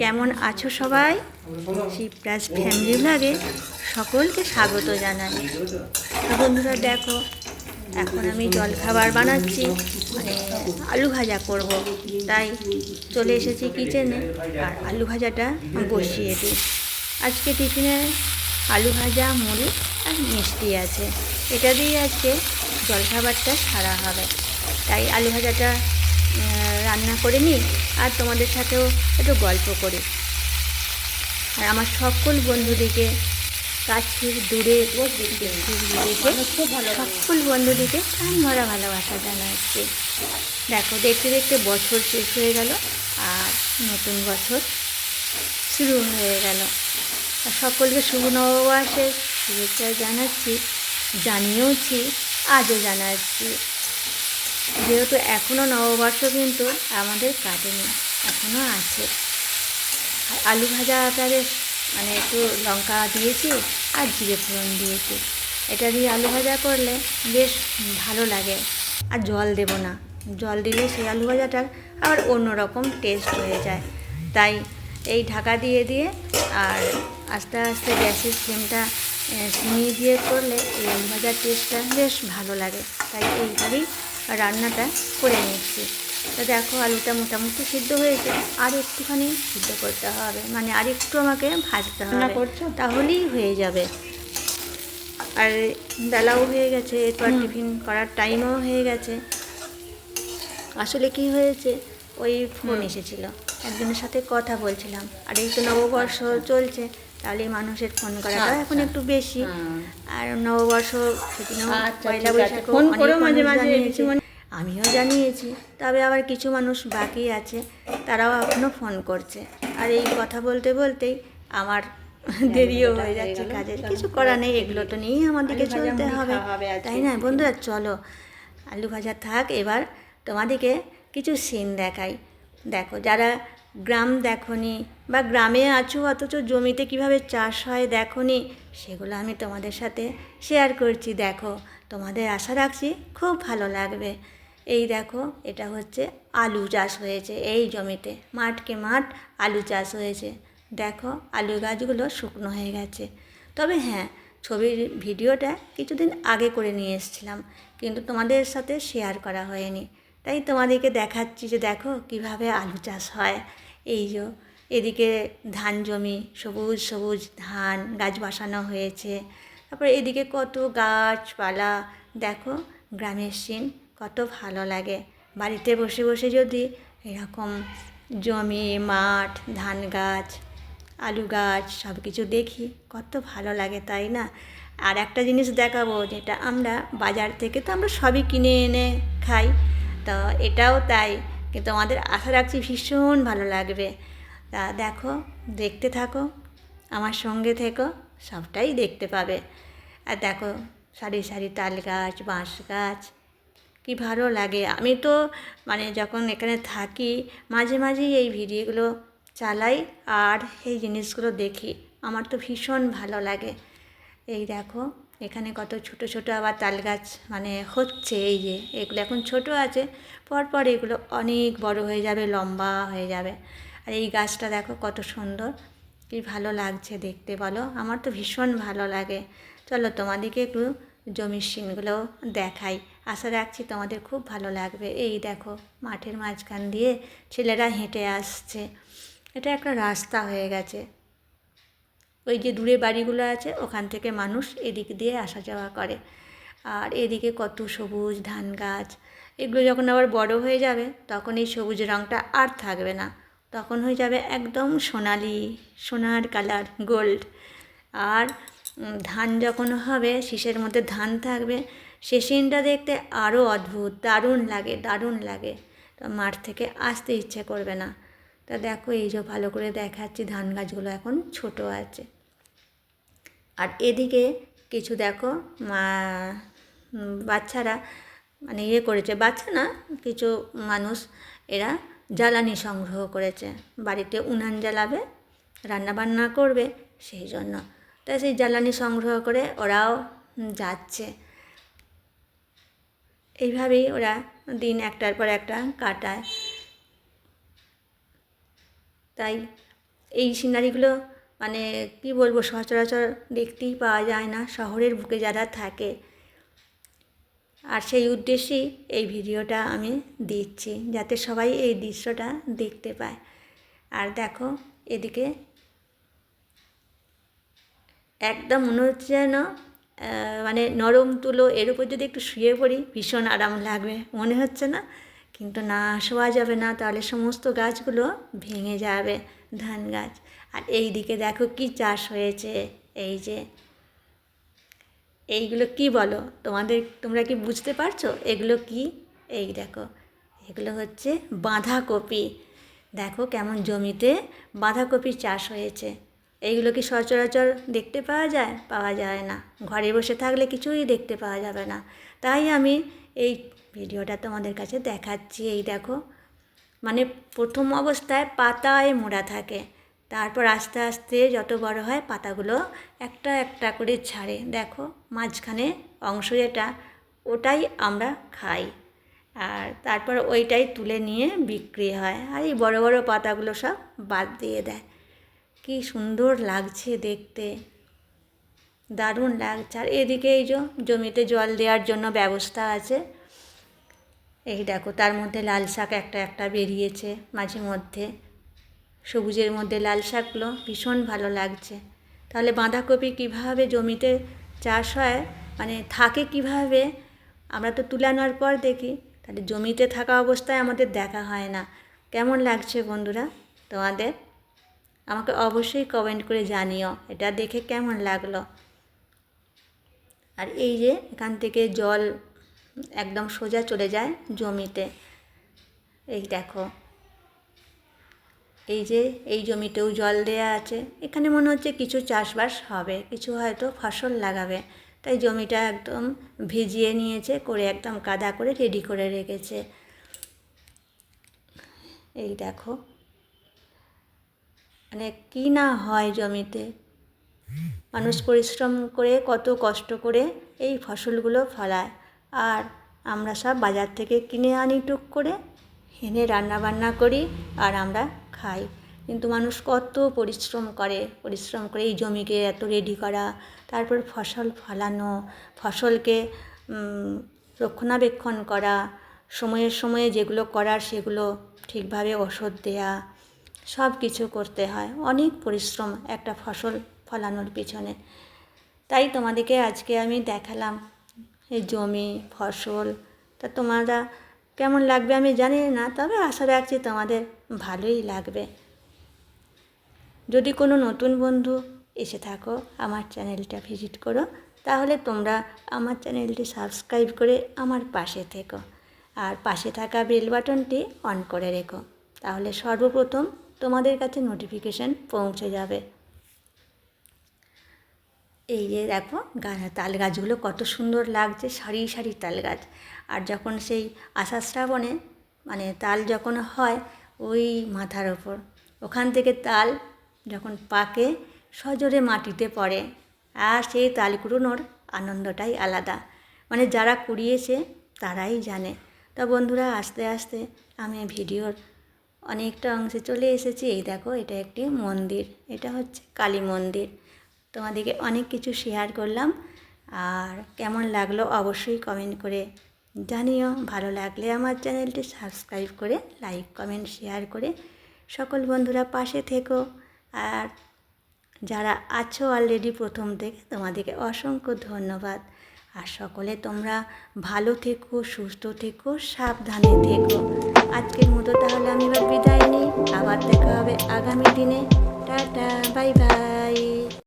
কেমন আছো সবাই? শিবরাজ ফ্যামিলি ব্লগে সকলকে স্বাগত জানাই। বন্ধুরা, দেখো, এখন আমি জল খাবার বানাচ্ছি মানে আলু ভাজা করব। তাই চলে এসেছি কিচেনে আর আলু ভাজাটা বসিয়ে দিই। আজকে টিফিনে আলু ভাজা, মুড়ি আর মিষ্টি আছে। এটা দিয়ে আজকে জলখাবারটা সারা হবে। তাই আলু ভাজাটা রান্না করে নিই আর তোমাদের সাথেও একটু গল্প করি। আর আমার সকল বন্ধুদিকে কাছের দূরে সকল বন্ধুদিকে প্রাণ ভরা ভালোবাসা জানাচ্ছি দেখো, দেখতে দেখতে বছর শেষ হয়ে গেল আর নতুন বছর শুরু হয়ে গেল। আর সকলকে শুভ নববর্ষের শুভেচ্ছা জানাচ্ছি, জানিয়েওছি, আজও জানাচ্ছি। যেহেতু এখনও নববর্ষ কিন্তু আমাদের কাটেনি এখনও আছে। আলু ভাজাটা বেশ মানে একটু লঙ্কা দিয়েছি আর জিরে ফোড়ন দিয়েছি। এটা দিয়ে আলু ভাজা করলে বেশ ভালো লাগে। আর জল দেব না। জল দিলে সেই আলু ভাজাটার আবার অন্যরকম টেস্ট হয়ে যায়। তাই এই ঢাকা দিয়ে দিয়ে আর আস্তে আস্তে গ্যাসের ফ্লেমটা সিমিয়ে দিয়ে করলে এই আলু ভাজার টেস্টটা বেশ ভালো লাগে। তাই এইভাবেই রান্নাটা করে নিচ্ছি। তো দেখো আলুটা মোটামুটি সিদ্ধ হয়েছে। আর একটুখানি সিদ্ধ করতে হবে। মানে আর একটু আমাকে ভাজতে হবে। করছ? তাহলেই হয়ে যাবে। আর বেলাও হয়ে গেছে এরপর টিফিন করার টাইমও হয়ে গেছে। আসলে কি হয়েছে ওই ফোন এসেছিল। একজনের সাথে কথা বলছিলাম। আর এই তো নববর্ষ চলছে তাহলে মানুষের ফোন করাটা এখন আচ্ছা। একটু বেশি। আর নববর্ষ সেদিনও আচ্ছা, পয়লা। বৈশাখও ফোন মাঝে মাঝে, আমিও জানিয়েছি তবে আবার কিছু মানুষ বাকি আছে তারাও এখনও ফোন করছে। আর এই কথা বলতে বলতেই আমার দেরিও হয়ে যাচ্ছে গেল। কাজের। কিছু করা নেই এগুলো তো নিয়েই আমাদেরকে চলতে হবে। তাই না? বন্ধুরা চলো আলু ভাজা থাক। এবার তোমাদেরকে কিছু সিন দেখাই। দেখো যারা গ্রাম দেখনি বা গ্রামে আছো অথচ জমিতে কীভাবে চাষ হয় দেখনি সেগুলো আমি তোমাদের সাথে শেয়ার করছি। দেখো তোমাদের আশা রাখছি খুব ভালো লাগবে। এই দেখো, এটা হচ্ছে আলু চাষ হয়েছে এই জমিতে। মাঠকে মাঠ আলু চাষ হয়েছে। দেখো আলু গাছগুলো শুকনো হয়ে গেছে। তবে হ্যাঁ ছবির ভিডিওটা কিছুদিন আগে করে নিয়ে এসেছিলাম, কিন্তু তোমাদের সাথে শেয়ার করা হয়নি। তাই তোমাদেরকে দেখাচ্ছি যে দেখো, কীভাবে আলু চাষ হয়। এই যে, এদিকে ধান জমি, সবুজ সবুজ ধান গাছ বসানো হয়েছে। তারপরে এদিকে কত গাছপালা, দেখো, গ্রামের সিন কত ভালো লাগে। বাড়িতে বসে বসে যদি এরকম জমি, মাঠ, ধান গাছ, আলু গাছ সব কিছু দেখি, কত ভালো লাগে, তাই না? আর একটা জিনিস দেখাবো যেটা আমরা বাজার থেকে তো আমরা সবই কিনে এনে খাই, তো এটাও তাই। কিন্তু আমাদের আশা রাখছি ভীষণ ভালো লাগবে। তা দেখো, দেখতে থাকো, আমার সঙ্গে থেকো, সবটাই দেখতে পাবে। আর দেখো, সারি সারি তাল গাছ, বাঁশ গাছ কি ভালো লাগে? আমি তো মানে যখন এখানে থাকি, মাঝে মাঝেই এই ভিডিওগুলো চালাই আর এই জিনিসগুলো দেখি। আমার তো ভীষণ ভালো লাগে। এই দেখো, এখানে কত ছোট ছোট আবার তাল গাছ মানে হচ্ছে এই যে, এগুলো এখন ছোট আছে, পরপর এগুলো অনেক বড় হয়ে যাবে, লম্বা হয়ে যাবে। আর এই গাছটা দেখো কত সুন্দর, কি ভালো লাগছে দেখতে বলো, আমার তো ভীষণ ভালো লাগে। চলো তোমাদেরকে একটু জমির সিনগুলো দেখাই। আশা রাখছি তোমাদের খুব ভালো লাগবে। এই দেখো, মাঠের মাঝখান দিয়ে ছেলেরা হেঁটে আসছে। এটা একটা রাস্তা হয়ে গেছে। ওই যে দূরে বাড়িগুলো আছে, ওখান থেকে মানুষ এদিক দিয়ে আসা যাওয়া করে। আর এদিকে কত সবুজ ধান গাছ। এগুলো যখন আবার বড় হয়ে যাবে, তখন এই সবুজ রঙটা আর থাকবে না। তখন হয়ে যাবে একদম সোনালি, সোনার কালার, গোল্ড। আর ধান যখন হবে, শীষের মধ্যে ধান থাকবে সে সিনটা দেখতে আরও অদ্ভুত, দারুণ লাগে দারুণ লাগে। তো মাঠ থেকে আসতে ইচ্ছে করবে না। তা দেখো এই যে ভালো করে দেখাচ্ছি, ধান গাছগুলো এখন ছোট আছে। আর এদিকে কিছু দেখো, মা- বাচ্চারা মানে ইয়ে করেছে, বাচ্চা না, কিছু মানুষ এরা জ্বালানি সংগ্রহ করেছে। বাড়িতে উনান জ্বালাবে রান্নাবান্না করবে, সেই জন্য। তাই সেই জ্বালানি সংগ্রহ করে ওরাও যাচ্ছে। এইভাবেই ওরা দিন একটার পর একটা কাটায়। তাই এই সিনারিগুলো মানে কি বলব, সচরাচর দেখতেই পাওয়া যায় না, শহরের বুকে যারা থাকে। আর সেই উদ্দেশ্যেই এই ভিডিওটা আমি দিচ্ছি, যাতে সবাই এই দৃশ্যটা দেখতে পায়। আর দেখো, এদিকে একদম মনে হচ্ছে যেন মানে নরম তুলো এর উপর যদি একটু শুয়ে পড়ি, ভীষণ আরাম লাগবে, মনে হচ্ছে না? কিন্তু না, শোয়া যাবে না, তাহলে সমস্ত গাছগুলো ভেঙে যাবে, ধান গাছ। আর এই দিকে দেখো কি চাষ হয়েছে, এই যে। এইগুলো কি বলো? তোমাদের, তোমরা কি বুঝতে পারছ? এগুলো কি? এই দেখো, এগুলো হচ্ছে বাঁধাকপি। দেখো কেমন জমিতে বাঁধাকপি চাষ হয়েছে। এইগুলো কি সচরাচর দেখতে পাওয়া যায়? পাওয়া যায় না। ঘরে বসে থাকলে কিছুই দেখতে পাওয়া যাবে না। তাই আমি এই ভিডিওটা তোমাদের কাছে দেখাচ্ছি। এই দেখো মানে প্রথম অবস্থায় পাতায় মোড়া থাকে। তারপর আস্তে আস্তে যত বড় হয় পাতাগুলো একটা একটা করে ছাড়ে। দেখো, মাঝখানে অংশ যেটা, ওটাই আমরা খাই। আর তারপর ওইটাই তুলে নিয়ে বিক্রি হয়। আর এই বড় বড় পাতাগুলো সব বাদ দিয়ে দেয়। কি সুন্দর লাগছে দেখতে। দারুণ লাগছে। আর এদিকে এই যে জমিতে জল দেওয়ার জন্য ব্যবস্থা আছে। এই দেখো, তার মধ্যে লাল শাক একটা একটা বেরিয়েছে মাঝে মধ্যে। সবুজের মধ্যে লাল শাকগুলো ভীষণ ভালো লাগছে। তাহলে বাঁধাকপি কীভাবে জমিতে চাষ হয় মানে থাকে কীভাবে, আমরা তো তুলে তুলানোর পর দেখি। তাহলে জমিতে থাকা অবস্থায় আমাদের দেখা হয় না। কেমন লাগছে বন্ধুরা তোমাদের? আমাকে অবশ্যই কমেন্ট করে জানিও, এটা দেখে কেমন লাগল? আর এই যে এখান থেকে জল একদম সোজা চলে যায় জমিতে, এই দেখো। এই যে এই জমিতেও জল দেয়া আছে, এখানে মনে হচ্ছে কিছু চাষবাস হবে, কিছু হয়তো ফসল লাগাবে, তাই জমিটা একদম ভিজিয়ে নিয়েছে, করে একদম কাদা করে রেডি করে রেখেছে। এই দেখো। মানে কী না হয় জমিতে? মানুষ পরিশ্রম করে, কত কষ্ট করে এই ফসলগুলো ফলায়। আর আমরা সব বাজার থেকে কিনে আনি টুক করে, এনে রান্না বান্না করি আর আমরা খাই। কিন্তু মানুষ কত পরিশ্রম করে পরিশ্রম করে এই জমিকে এত রেডি করা, তারপর ফসল ফলানো, ফসলকে রক্ষণাবেক্ষণ করা, সময়ে সময়ে যেগুলো করার সেগুলো ঠিকভাবে ওষুধ দেয়া সব কিছু করতে হয়। অনেক পরিশ্রম একটা ফসল ফলানোর পিছনে। তাই তোমাদেরকে আজকে আমি দেখালাম এই জমি, ফসল। তা তোমরা কেমন লাগবে আমি জানি না, তবে আশা রাখছি তোমাদের ভালোই লাগবে। যদি কোনো নতুন বন্ধু এসে থাকো আমার চ্যানেলটা ভিজিট করো, তাহলে তোমরা আমার চ্যানেলটি সাবস্ক্রাইব করে আমার পাশে থেকো। আর পাশে থাকা বেল বাটনটি অন করে রেখো। তাহলে সর্বপ্রথম তোমাদের কাছে নোটিফিকেশান পৌঁছে যাবে। এই যে দেখো তাল গাছগুলো কত সুন্দর লাগছে, সারি সারি তাল গাছ। আর যখন সেই আষাঢ় শ্রাবণে মানে তাল যখন হয়, ওই মাথার ওপর, ওখান থেকে তাল যখন পাকে, সজোরে মাটিতে পড়ে। আর সেই তাল কুড়োনোর আনন্দটাই আলাদা। মানে যারা কুড়িয়েছে, তারাই জানে। তা বন্ধুরা, আস্তে আস্তে আমি ভিডিওর অনেকটা অংশে চলে এসেছি। এই দেখো, এটা একটি মন্দির। এটা হচ্ছে কালী মন্দির। তোমাদেরকে অনেক কিছু শেয়ার করলাম। আর কেমন লাগল অবশ্যই কমেন্ট করে জানিও। ভালো লাগলে আমার চ্যানেলটি সাবস্ক্রাইব করে লাইক কমেন্ট শেয়ার করে সকল বন্ধুরা পাশে থেকো। আর যারা আছো অলরেডি প্রথম থেকে, তোমাদেরকে অসংখ্য ধন্যবাদ। আর সকলে তোমরা ভালো থেকো, সুস্থ থেকো, সাবধানে থেকো। আজকের মতো তাহলে আমি এবার বিদায় নিই। আবার দেখা হবে আগামী দিনে। Tata, bye bye.